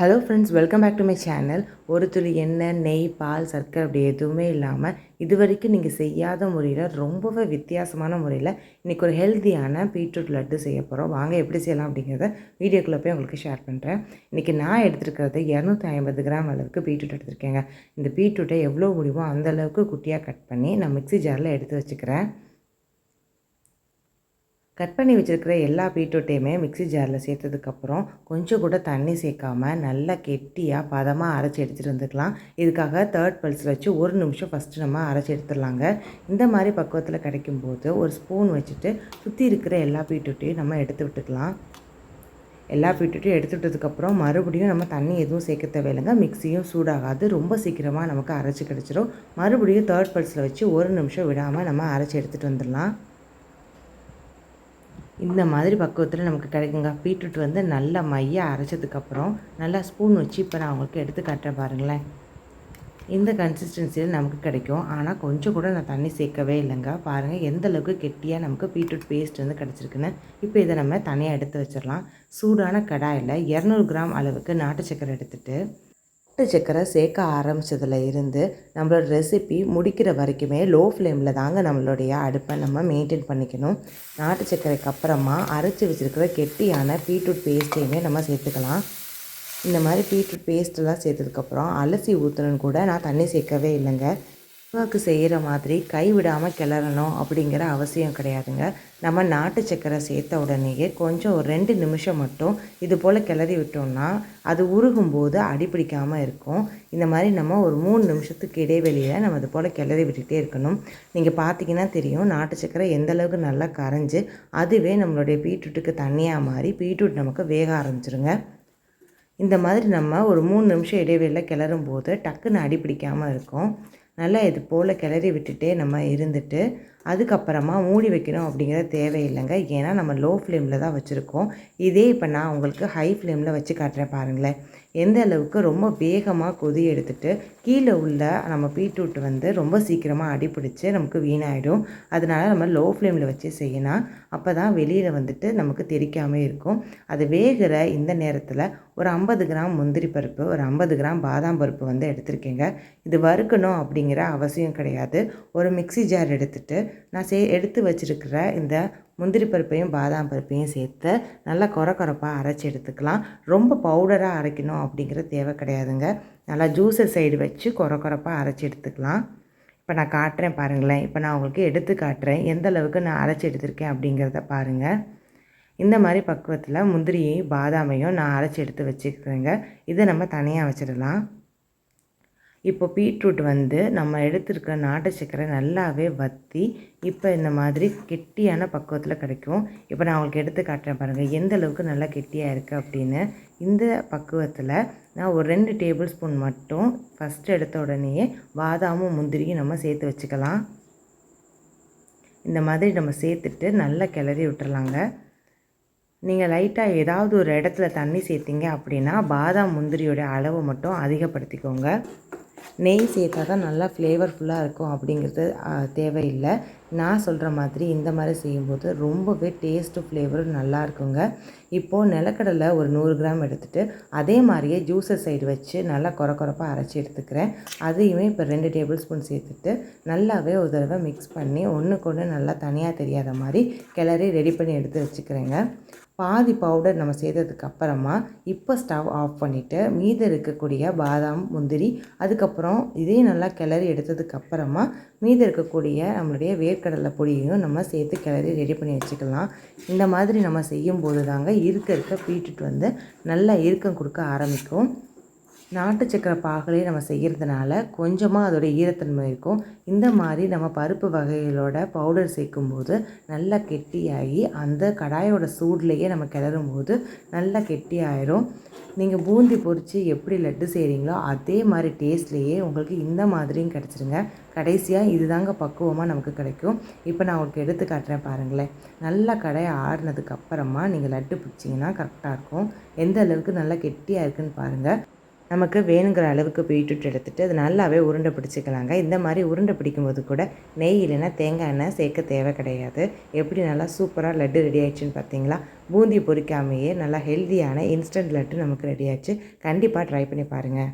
Hello friends welcome back to my channel ஒரு துளி எண்ணெய் நெய் பால் சர்க்கரை அப்படி எதுவுமே இல்லாமல் இது வரைக்கும் நீங்கள் செய்யாத முறையில் ரொம்பவே வித்தியாசமான முறையில் இன்றைக்கி ஒரு ஹெல்த்தியான பீட்ரூட் லட்டு செய்ய போகிறோம் வாங்க எப்படி செய்யலாம் அப்படிங்கிறத வீடியோக்குள்ளே போய் உங்களுக்கு ஷேர் பண்ணுறேன் இன்றைக்கி நான் எடுத்துருக்கிறது இரநூத்தி ஐம்பது கிராம் அளவுக்கு பீட்ரூட் எடுத்திருக்கேங்க. இந்த பீட்ரூட்டை எவ்வளோ முடியுமோ அந்தளவுக்கு குட்டியாக கட் பண்ணி நான் மிக்ஸி ஜாரில் எடுத்து வச்சுக்கிறேன். கட் பண்ணி வச்சுருக்கிற எல்லா பீட்ரூட்டையுமே மிக்ஸி ஜாரில் சேர்த்ததுக்கப்புறம் கொஞ்சம் கூட தண்ணி சேர்க்காமல் நல்லா கெட்டியாக பதமாக அரைச்சி எடுத்துகிட்டு வந்துக்கலாம். இதுக்காக தேர்ட் பல்ஸில் வச்சு ஒரு நிமிஷம் ஃபஸ்ட்டு நம்ம அரைச்சி எடுத்துடலாங்க. இந்த மாதிரி பக்குவத்தில் கிடைக்கும்போது ஒரு ஸ்பூன் வச்சுட்டு சுற்றி இருக்கிற எல்லா பீட்ரூட்டையும் நம்ம எடுத்து விட்டுக்கலாம். எல்லா பீட்ரூட்டையும் எடுத்து விட்டதுக்கப்புறம் மறுபடியும் நம்ம தண்ணி எதுவும் சேர்க்க தேவையில்லைங்க. மிக்ஸியும் சூடாகாது. ரொம்ப சீக்கிரமாக நமக்கு அரைச்சி கிடச்சிரும். மறுபடியும் தேர்ட் பல்ஸில் வச்சு ஒரு நிமிஷம் விடாமல் நம்ம அரைச்சி எடுத்துகிட்டு வந்துடலாம். இந்த மாதிரி பக்குவத்தில் நமக்கு கிடைக்குங்க. பீட்ரூட் வந்து நல்லா மையாக அரைச்சதுக்கப்புறம் நல்லா ஸ்பூன் வச்சு இப்போ நான் உங்களுக்கு எடுத்து காட்டுறேன் பாருங்களேன். இந்த கன்சிஸ்டன்சியில் நமக்கு கிடைக்கும். ஆனால் கொஞ்சம் கூட நான் தண்ணி சேர்க்கவே இல்லைங்க. பாருங்கள் எந்த அளவுக்கு கெட்டியாக நமக்கு பீட்ரூட் பேஸ்ட் வந்து கிடச்சிருக்குன்னு. இப்போ இதை நம்ம தனியாக எடுத்து வச்சிடலாம். சூடான கடாயில் இரநூறு கிராம் அளவுக்கு நாட்டு சக்கரை எடுத்துகிட்டு நாட்டு சக்கரை சேர்க்க ஆரம்பித்ததில் இருந்து நம்மளோட ரெசிபி முடிக்கிற வரைக்குமே லோ ஃப்ளேமில் தாங்க நம்மளுடைய அடுப்பை நம்ம மெயின்டைன் பண்ணிக்கணும். நாட்டு சக்கரைக்கு அப்புறமா அரைச்சி வச்சுருக்கிற கெட்டியான பீட்ரூட் பேஸ்ட்டையுமே நம்ம சேர்த்துக்கலாம். இந்த மாதிரி பீட்ரூட் பேஸ்ட்டெல்லாம் சேர்த்ததுக்கப்புறம் அலசி ஊற்றணுன்னு கூட நான் தண்ணி சேர்க்கவே இல்லைங்க. அல்வாக்கு செய்கிற மாதிரி கைவிடாமல் கிளறணும் அப்படிங்கிற அவசியம் கிடையாதுங்க. நம்ம நாட்டு சக்கரை சேர்த்த உடனேயே கொஞ்சம் ஒரு ரெண்டு நிமிஷம் மட்டும் இது போல் கிளறி விட்டோம்னா அது உருகும்போது அடிப்பிடிக்காமல் இருக்கும். இந்த மாதிரி நம்ம ஒரு மூணு நிமிஷத்துக்கு இடைவெளியில் நம்ம இது போல் கிளறி விட்டுகிட்டே இருக்கணும். நீங்கள் பார்த்தீங்கன்னா தெரியும் நாட்டு சக்கரை எந்த அளவுக்கு நல்லா கரைஞ்சி அதுவே நம்மளுடைய பீட்ரூட்டுக்கு தண்ணியாக மாறி பீட்ரூட் நமக்கு வேக ஆரம்பிச்சிருங்க. இந்த மாதிரி நம்ம ஒரு மூணு நிமிஷம் இடைவெளியில் கிளறும் போது டக்குன்னு அடிப்பிடிக்காமல் இருக்கும். நல்லா இது போல் கிளறி விட்டுட்டே நம்ம இருந்துட்டு அதுக்கப்புறமா மூடி வைக்கணும் அப்படிங்கிறது தேவையில்லைங்க. ஏன்னா நம்ம லோ ஃப்ளேமில் தான் வச்சுருக்கோம். இதே இப்போ நான் உங்களுக்கு ஹை ஃப்ளேமில் வச்சு காட்டுறேன் பாருங்களேன். எந்த அளவுக்கு ரொம்ப வேகமாக கொதி எடுத்துகிட்டு கீழே உள்ள நம்ம பீட்ரூட் வந்து ரொம்ப சீக்கிரமாக அடிப்பிடிச்சு நமக்கு வீணாயிடும். அதனால் நம்ம லோ ஃப்ளேமில் வச்சு செய்யணும் அப்போ தான் வெளியில் வந்துட்டு நமக்கு தெரிக்காமல் இருக்கும். அது வேகிற இந்த நேரத்தில் ஒரு ஐம்பது கிராம் முந்திரி பருப்பு ஒரு ஐம்பது கிராம் பாதாம் பருப்பு வந்து எடுத்திருக்கேங்க. இது வறுக்கணும் அப்படிங்கிற அவசியம் கிடையாது. ஒரு மிக்சி ஜார் எடுத்துகிட்டு நான் சே எடுத்து வச்சுருக்கிற இந்த முந்திரி பருப்பையும் பாதாம் பருப்பையும் சேர்த்து நல்லா குறை குறைப்பாக அரைச்சி எடுத்துக்கலாம். ரொம்ப பவுடராக அரைக்கணும் அப்படிங்கிற தேவை கிடையாதுங்க. நல்லா ஜூஸர் சைடு வச்சு குறை குறைப்பாக அரைச்சி எடுத்துக்கலாம். இப்போ நான் காட்டுறேன் பாருங்களேன். இப்போ நான் உங்களுக்கு எடுத்து காட்டுறேன். எந்த அளவுக்கு நான் அரைச்சி எடுத்திருக்கேன் அப்படிங்கிறத பாருங்கள் இந்த மாதிரி பக்குவத்தில் முந்திரியையும் பாதாமையும் நான் அரைச்சி எடுத்து வச்சுக்கிறேங்க. இதை நம்ம தனியாக வச்சிடலாம். இப்போ பீட்ரூட் வந்து நம்ம எடுத்துருக்க நாட்டு சக்கரை நல்லாவே வற்றி இப்போ இந்த மாதிரி கெட்டியான பக்குவத்தில் கிடைக்கும். இப்போ நான் உங்களுக்கு எடுத்து காட்டுறேன் பாருங்கள் எந்த அளவுக்கு நல்லா கெட்டியாக இருக்குது அப்படின்னு. இந்த பக்குவத்தில் நான் ஒரு ரெண்டு டேபிள் ஸ்பூன் மட்டும் ஃபஸ்ட்டு எடுத்த உடனேயே பாதாமும் முந்திரியும் நம்ம சேர்த்து வச்சுக்கலாம். இந்த மாதிரி நம்ம சேர்த்துட்டு நல்லா கிளறி விட்டுறலாங்க. நீங்கள் லைட்டாக ஏதாவது ஒரு இடத்துல தண்ணி சேர்த்திங்க அப்படின்னா பாதாம் முந்திரியோட அளவு மட்டும் அதிகப்படுத்திக்கோங்க. நெய் சேர்த்தா தான் நல்லா ஃப்ளேவர்ஃபுல்லாக இருக்கும் அப்படிங்கிறது தேவையில்லை. நான் சொல்கிற மாதிரி இந்த மாதிரி செய்யும்போது ரொம்பவே டேஸ்ட்டு ஃப்ளேவரும் நல்லா இருக்குங்க. இப்போது நிலக்கடலை ஒரு நூறு கிராம் எடுத்துகிட்டு அதே மாதிரியே ஜூஸர் சைடு வச்சு நல்லா குறை குறைப்பாக அரைச்சி எடுத்துக்கிறேன். அதையுமே இப்போ ரெண்டு டேபிள் ஸ்பூன் சேர்த்துட்டு நல்லாவே ஒரு தடவை மிக்ஸ் பண்ணி ஒன்றுக்கு ஒன்று நல்லா தனியாக தெரியாத மாதிரி கிளறி ரெடி பண்ணி எடுத்து வச்சுக்கிறேங்க. பாதி பவுடர் நம்ம செய்ததுக்கு அப்புறமா இப்போ ஸ்டவ் ஆஃப் பண்ணிவிட்டு மீதி இருக்கக்கூடிய பாதாம் முந்திரி அதுக்கப்புறம் இதையும் நல்லா கிளறி எடுத்ததுக்கு அப்புறமா மீதி இருக்கக்கூடிய நம்மளுடைய வேர்க்கடலை பொடியையும் நம்ம சேர்த்து கிளறி ரெடி பண்ணி வச்சுக்கலாம். இந்த மாதிரி நம்ம செய்யும்போது தாங்க இருக்க இருக்க பீட்ரூட் வந்து நல்லா இறுக்கம் கொடுக்க ஆரம்பிக்கும். நாட்டு சக்கரை பாகலே நம்ம செய்கிறதுனால கொஞ்சமாக அதோடய ஈரத்தன்மை இருக்கும். இந்த மாதிரி நம்ம பருப்பு வகைகளோட பவுடர் சேர்க்கும்போது நல்லா கெட்டியாகி அந்த கடாயோட சூட்லேயே நம்ம கிளறும் போது நல்லா கெட்டியாயிரும். நீங்கள் பூந்தி பொறித்து எப்படி லட்டு செய்கிறீங்களோ அதே மாதிரி டேஸ்ட்லேயே உங்களுக்கு இந்த மாதிரியும் கிடச்சிருங்க. கடைசியாக இது தாங்க பக்குவமாக நமக்கு கிடைக்கும். இப்போ நான் உங்களுக்கு எடுத்து காட்டுறேன் பாருங்களேன். நல்லா கடையை ஆடினதுக்கப்புறமா நீங்கள் லட்டு பிடிச்சிங்கன்னா கரெக்டாக இருக்கும். எந்த அளவுக்கு நல்லா கெட்டியாக இருக்குதுன்னு பாருங்கள் நமக்கு வேணுங்கிற அளவுக்கு பீட்ரூட் எடுத்துகிட்டு அது நல்லாவே உருண்டை பிடிச்சிக்கலாங்க. இந்த மாதிரி உருண்டை பிடிக்கும்போது கூட நெய் இல்லைன்னா தேங்காய் எண்ணெய் சேர்க்க தேவை கிடையாது. எப்படி நல்லா சூப்பராக லட்டு ரெடி ஆயிடுச்சுன்னு பார்த்தீங்களா? பூந்தி பொரிக்காமையே நல்லா ஹெல்த்தியான இன்ஸ்டன்ட் லட்டு நமக்கு ரெடி ஆச்சு. கண்டிப்பாக ட்ரை பண்ணி பாருங்கள்